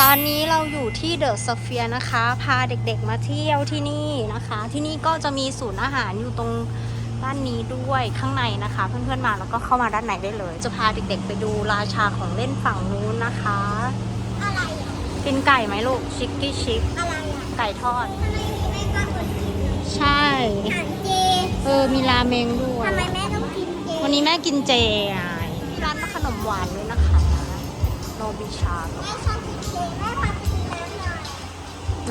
ตอนนี้เราอยู่ที่เดอะสเฟียนะคะ พาเด็กๆมาเที่ยวที่นี่นะคะ ที่นี่ก็จะมีศูนย์อาหารอยู่ตรงด้านนี้ด้วยข้างในนะคะ เพื่อนๆมาแล้วก็เข้ามาด้านในได้เลย จะพาเด็กๆไปดูราชาของเล่นฝั่งนู้นนะคะ อะไรอะกินไก่ไหมลูกชิคกี้ชิคอะไรอะไก่ทอด ทำไมแม่ก็คนกินใช่ อาหารเจเออมีราเมงด้วยทำไมแม่ต้องกินเจวันนี้แม่กินเจไงมีร้านขนมหวานด้วยนะคะ โนบิชา แม่ชอบกิน เจแม่พาไปกินน้ำหน่อย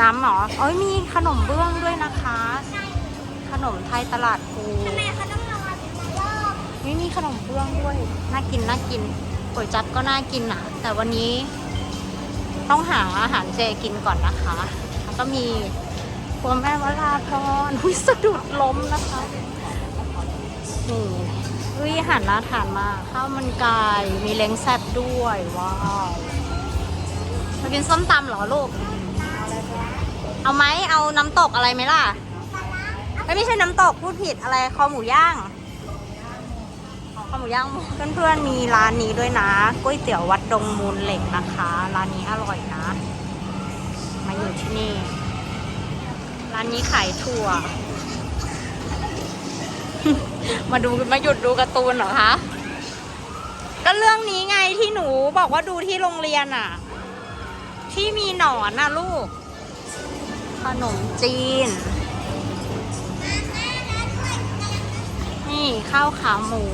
น้ำเหรอเอ้ยมีขนมเบื้องด้วยนะคะ ขนมไทยตลาดภูทำไมเขาต้องรอถึงรอบไม่มีขนมเบื้องด้วย น่ากินน่ากินก๋วยจั๊บก็น่ากินนะแต่วันนี้ต้องหาอาหารเจกินก่อนนะคะแล้วก็มีครัวแม่วราพรหุยสะดุดล้มนะคะนี่อุ้ยอาหารน่าทานมากข้าวมันไก่มีเล้งแซ่บด้วย ว้าวมา กินส้มตำเหรอลูก เอาไหมเอาน้ำตกอะไรไหมล่ะเอ้ยไม่ใช่น้ำตกพูดผิดอะไรคอหมูย่างคอหมูย่างเพื่อนๆมีร้านนี้ด้วยนะก๋วยเตี๋ยววัดดงมูลเหล็กนะคะ ร้านนี้อร่อยนะ มาอยู่ที่นี่ ร้านนี้ขายถั่ว มาดูมาหยุดดูการ์ตูนเหรอคะก็เรื่องนี้ไงที่หนูบอกว่าดูที่โรงเรียนอะ ที่มีหนอนนะลูก ขนมจีน นี่ข้าวขาหมู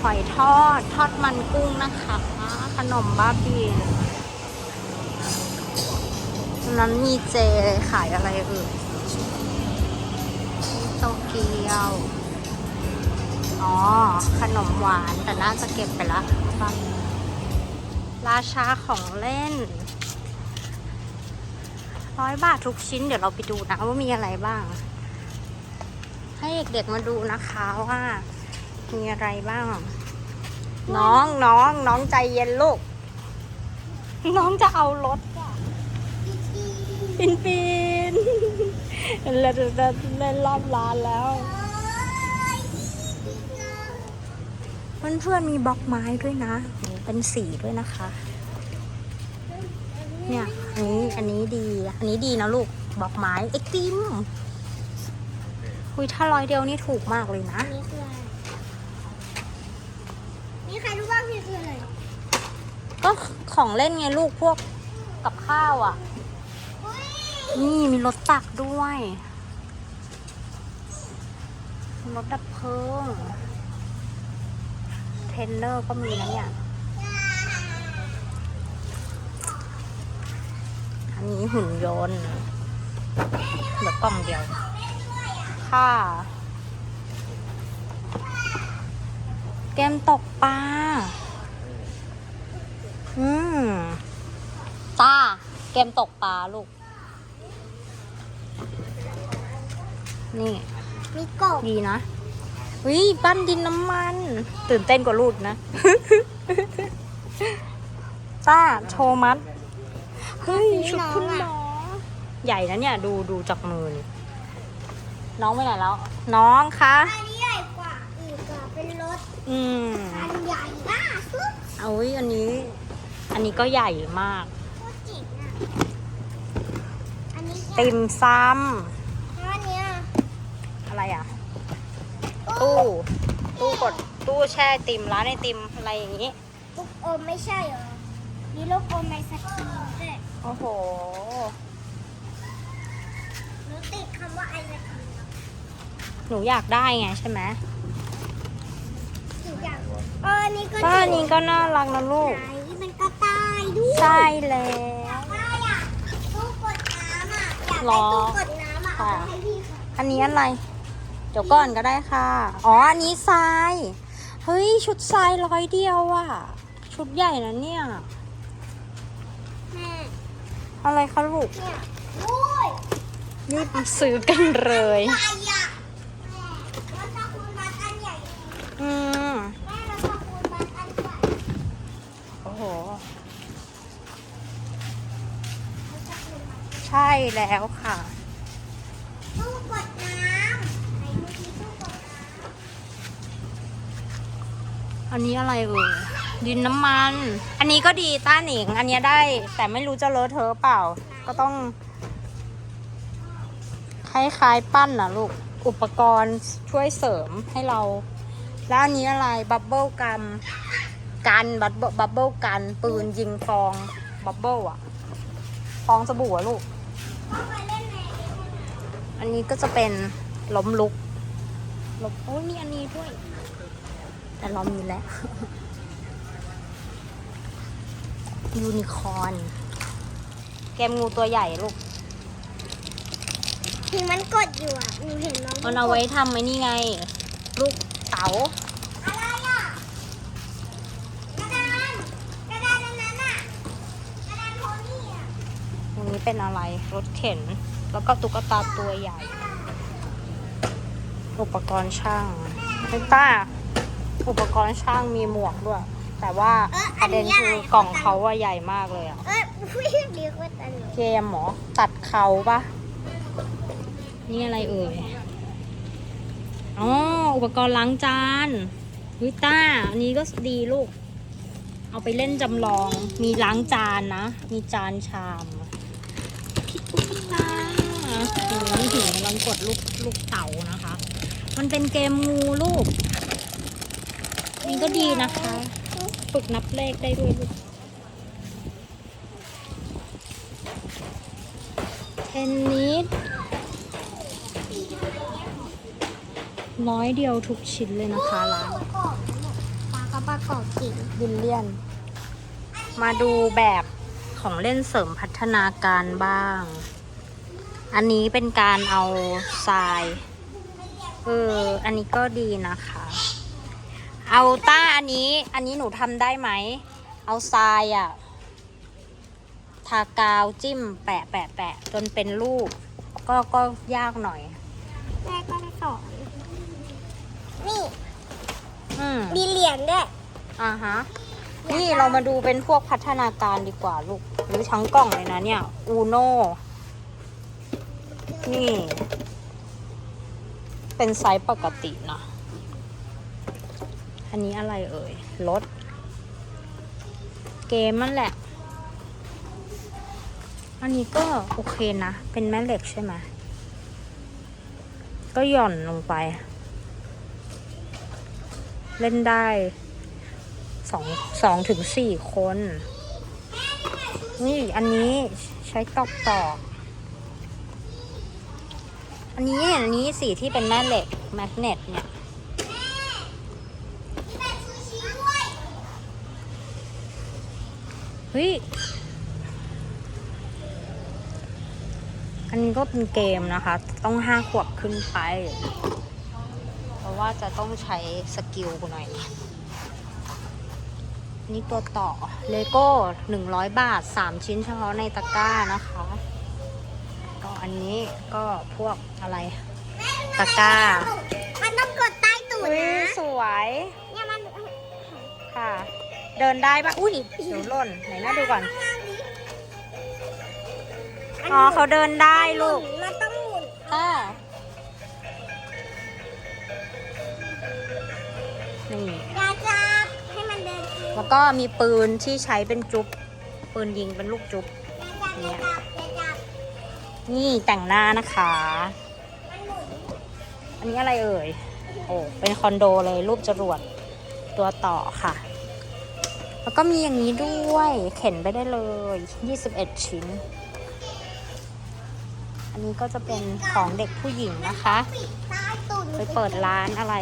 หอยทอด ทอดมันกุ้งนะคะ ขนมบ้าบินนั้นมีเจขายอะไรเอ่ยโตเกียว อ๋อ ขนมหวานแต่น่าจะเก็บไปละบ้า ราชาของเล่นร้อยบาททุกชิ้นเดี๋ยวเราไปดูนะว่ามีอะไรบ้าง ให้เด็กๆมาดูนะคะว่า มีอะไรบ้าง น้องน้องน้องใจเย็นลูก น้องจะเอารถปินปินเราจะเล่นรอบร้านแล้วเพื่อนๆมีบล็อกไม้ด้วยนะโห เป็นสีด้วยนะคะ เนี่ยอันนี้อันนี้ดี อันนี้ดีนะลูกบล็อกไม้ไอติมคุยถ้าร้อยเดียวนี่ถูกมากเลยนะ นี่คืออะไรนี่ใครรู้บ้างนี่คืออะไร ก็ของเล่นไงลูกพวกกับข้าวอะอุ้ยนี่มีรถตักด้วยมีรถดับเพลิง เทรนเนอร์ก็มีนะเนี่ย อันนี้หุ่นยนต์เหลือกล่องเดียว ค่ะ เกมตกปลา อืมจ้าเกมตกปลาลูก นี่ มีกบดีนะวิปั้นดินน้ำมัน ตื่นเต้นกว่าลูกนะ ต้า โชว์มัด เฮ้ยชุดคุณหมอใหญ่นะเนี่ยดูดูจากมือนี่น้องไปไหนแล้ว น้องคะอันนี้ใหญ่กว่าอีกอะเป็นรถอืมอันใหญ่มากสุดเอาวิอันนี้ อันนี้ก็ใหญ่มากโคตรจิ๋งอะอันนี้ติมซ้แล้วอันเนี้ยำอะไรอะ ตู้ ตู้กดตู้แช่ไอติมร้านไอติมอะไรอย่างนี้ ลูกอมไม่ใช่เหรอมีลูกอมในสกรีนด้วย โอ้โห หนูติดคำว่าไอศครีมหนูอยากได้ไงใช่ไหมอีกอย่างเอออันนี้ก็ป้านี้ก็น่ารักนะลูก ไหนมันก็ตายด้วยใช่แล้ว ป้าอยากตู้กดน้ำอะ อยากหรได้อตู้กดน้ำอะเอาค่ะไปให้พี่ค่ะอันนี้อะไร เดี๋ยวก่อนก็ได้ค่ะ อ๋อ อันนี้ทราย เฮ้ย ชุดทรายร้อยเดียวอะชุดใหญ่นะเนี่ยแม่ อะไรคะลูกเนี่ยโอ้ยรีบซื้อกันเลยใหญ่อะแม่รถตะคูนบัสอันใหญ่อืมแม่รถตะคูนบัสอันใหญ่โอ้โห ใช่แล้วค่ะตู้กดน้ำไหนดูที่ตู้กดน้ำอันนี้อะไรเอ่ยแดินน้ำมัน อันนี้ก็ดีต้าหนิง อันนี้ได้ แต่ไม่รู้จะเลอะเทอะเปล่า ก็ต้อง คล้ายๆปั้นนะลูก อุปกรณ์ช่วยเสริมให้เรา แล้วอันนี้อะไรบับเบิลกัมกันบับเบิลบับเบิลกันปืนยิงฟองบับเบิลอะฟองสบู่อะลูก อันนี้ก็จะเป็นล้มลุกล้มโอ้ยมีอันนี้ด้วย แต่เรามีแล้ว ยูนิคอร์นเกมงูตัวใหญ่ลูกที่มันกดอยู่อะหนูเห็นน้องมันเอาไว้ทำไอ้นี่ไง ลูกเต๋าอะไรอะกระดานกระดานอันนั้นอะกระดานโพนี่อะอันนี้เป็นอะไรรถเข็น แล้วก็ตุ๊กตาตัวใหญ่ อุปกรณ์ช่างเนต้าอุปกรณ์ช่างมีหมวกด้วย แต่ว่าประเด็นคือกล่องเขาว่าใหญ่มากเลยอะเอ้ยผู้เรียกว่าตลกเกมเหมอตัดเขาปะนี่อะไรเอ่ยอ๋ออุปกรณ์ล้างจานวิต้าอันนี้ก็ดีลูก เอาไปเล่นจำลอง มีล้างจานนะ มีจานชามพี่ตุ๊กตาโอ้นี่ถึงกำลังกดลูกลูกเต่านะคะ มันเป็นเกมงูลูกนี่ก็ดีนะคะ ฝึกนับเลขได้ด้วยลูกเทนนิสร้อยเดียวทุกชิ้นเลยนะคะร้านปลากระประกอบจริงบิลเลียน มาดูแบบของเล่นเสริมพัฒนาการบ้าง อันนี้เป็นการเอาทราย เออ อันนี้ก็ดีนะคะ เอาต้าอันนี้อันนี้หนูทำได้ไหม เอาทรายอะทากาวจิ้มแปะแปะแปะจนเป็นรูป ก็ก็ยากหน่อย แม่ก็สอนนี่อืมมีเหรียญด้วยอ่าฮะ นี่เรามาดูเป็นพวกพัฒนาการดีกว่าลูกหรือทั้งกล่องเลยนะเนี่ย อูโนนี่ เป็นไซส์ปกตินะ อันนี้อะไรเอ่ยรถเกมนั่นแหละ อันนี้ก็โอเคนะ เป็นแม่เหล็กใช่ไหมก็หย่อนลงไป เล่นได้สองสองถึงสี่คน นี่อันนี้ใช้ตอกตอกอันนี้อันนี้สีที่เป็นแม่เหล็กแมกเนตเนี่ย ฮ้ย อันนี้ก็เป็นเกมนะคะ ต้องห้าขวบขึ้นไป เพราะว่าจะต้องใช้สกิลหน่อยนี่ตัวต่อ เลโก้หนึ่งร้อยบาทสามชิ้นเฉพาะในตะกร้านะคะ ก็อันนี้ก็พวกอะไรตะกร้า มันต้องกดใต้ตูดอุ้ยนะสวย เนี่ยมันค่ะ เดินได้ปะอุ้ยเดี๋ยวหล่นไหนน่าดูก่อน อ๋อเขาเดินได้ลูกมันต้องหมุนอ่านี่ยาจับให้มันเดินแล้วก็มีปืนที่ใช้เป็นจุ๊บปืนยิงเป็นลูกจุ๊บยาจับยาจับอย่าจับนี่แต่งหน้านะคะ อันนี้อะไรเอ่ย โอ้ เป็นคอนโดเลยรูปจรวดตัวต่อค่ะ แล้วก็มีอย่างนี้ด้วย เข็นไปได้เลย 21 ชิ้น อันนี้ก็จะเป็นของเด็กผู้หญิงนะคะปิดใต้ตูดไปเปิดร้านอะไร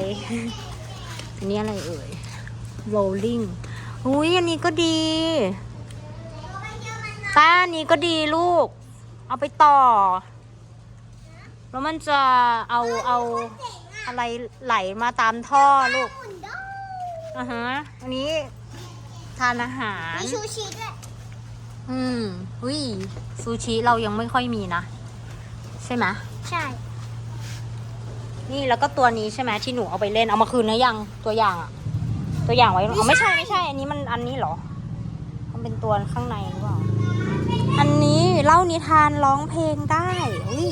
อันนี้อะไรเอ่ย rolling อุ้ยอันนี้ก็ดี ต้าอันนี้ก็ดีลูก เอาไปต่อ แล้วมันจะเอาเอาอะไรไหลมาตามท่อลูกหมุนได้อ่าฮะ อันนี้ ทานอาหาร มีชูชีด้วย อืมอุ้ยซูชิเรายังไม่ค่อยมีนะ ใช่ไหมใช่ นี่แล้วก็ตัวนี้ใช่ไหมที่หนูเอาไปเล่นเอามาคืนนะยังตัวอย่างอะตัวอย่างไว้อ๋อไม่ใช่ไม่ใช่ อันนี้มันอันนี้เหรอ มันเป็นตัวข้างในหรือเปล่า อันนี้เล่านิทานร้องเพลงได้อุ้ย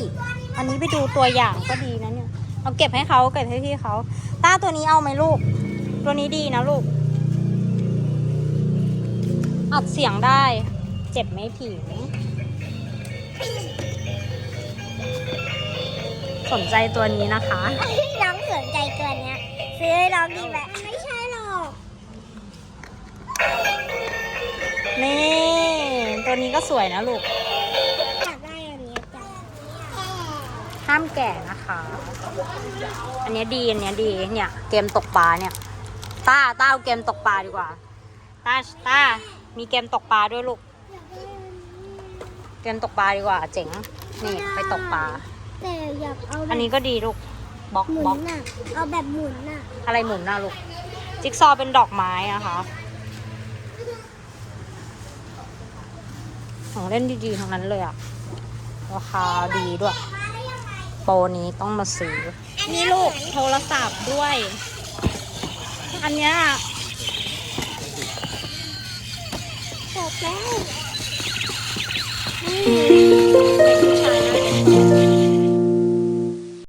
อันนี้ไปดูตัวอย่างก็ดีนะเนี่ย เอาเก็บให้เขาเก็บให้พี่เขาต้าตัวนี้เอาไหมลูก ตัวนี้ดีนะลูก อัดเสียงได้ เจ็บไม่ผิงสนใจตัวนี้นะคะ น้องสนใจตัวเนี้ย ซื้อให้น้องดีไหมไม่ใช่หรอก นี่ ตัวนี้ก็สวยนะลูก อยากได้อันนี้จังห้ามแก่นะคะ อันเนี้ยดี อันเนี้ยดี เนี่ย เกมตกปลาเนี่ย ต้าต้าเอาเกมตกปลาดีกว่า ต้าต้า มีเกมตกปลาด้วยลูก เกมตกปลาดีกว่า เจ๋ง นี่ไปตกปลา แต่อยากเอาแบบอันนี้ก็ดีลูกบล็อกหมุบล็อกนน่ะ เอาแบบหมุนน่ะอะไรหมุนหน้าลูก จิ๊กซอว์เป็นดอกไม้นะคะ ของเล่นดีๆทั้งนั้นเลยอะราคาดีด้วย โปรนี้ต้องมาซื้อ นี่ลูกโทรศัพท์ด้วย อันเนี้ย จบแล้วอืม